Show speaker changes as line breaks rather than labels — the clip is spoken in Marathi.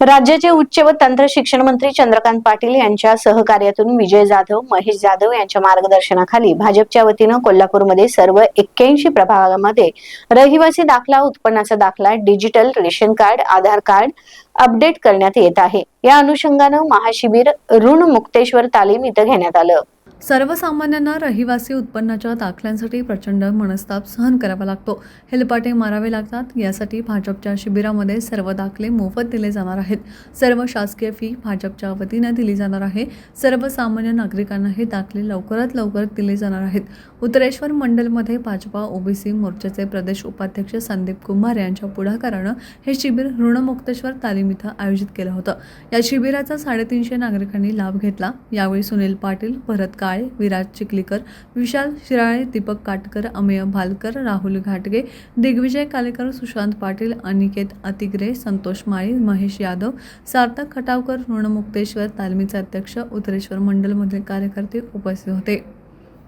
राज्याचे उच्च व तंत्र शिक्षण मंत्री चंद्रकांत पाटील यांच्या सहकार्यातून विजय जाधव महेश जाधव यांच्या मार्गदर्शनाखाली भाजपच्या वतीनं कोल्हापूरमध्ये सर्व एक्क्याऐंशी प्रभागामध्ये रहिवासी दाखला उत्पन्नाचा दाखला digital ration card Aadhaar card update करण्यात येत आहे. या अनुषंगानं महाशिबिर ऋण मुक्तेश्वर तालीम इथं घेण्यात आलं.
सर्वसामान्यांना रहिवासी उत्पन्नाच्या दाखल्यांसाठी प्रचंड मनस्ताप सहन करावा लागतो. हेलपाटे मारावे लागतात. यासाठी भाजपच्या शिबिरामध्ये सर्व दाखले मोफत दिले जाणार आहेत. सर्व शासकीय फी भाजपच्या वतीनं दिली जाणार आहे. सर्वसामान्य नागरिकांना हे दाखले लवकरात लवकर दिले जाणार आहेत. उत्तरेश्वर मंडलमध्ये भाजपा ओबीसी मोर्चाचे प्रदेश उपाध्यक्ष संदीप कुमार यांच्या पुढाकारानं हे शिबिर ऋणमुक्तेश्वर तालीम इथं आयोजित केलं होतं. या शिबिराचा साडेतीनशे नागरिकांनी लाभ घेतला. यावेळी सुनील पाटील भरत काळे विराज चिखलीकर विशाल शिराळे दीपक काटकर अमेय भालकर राहुल घाटगे दिग्विजय कालेकर सुशांत पाटील अनिकेत अतिग्रे संतोष माळी महेश यादव सार्थक खटावकर ऋणमुक्तेश्वर तालमीचे अध्यक्ष उत्तरेश्वर मंडलमधले कार्यकर्ते उपस्थित होते.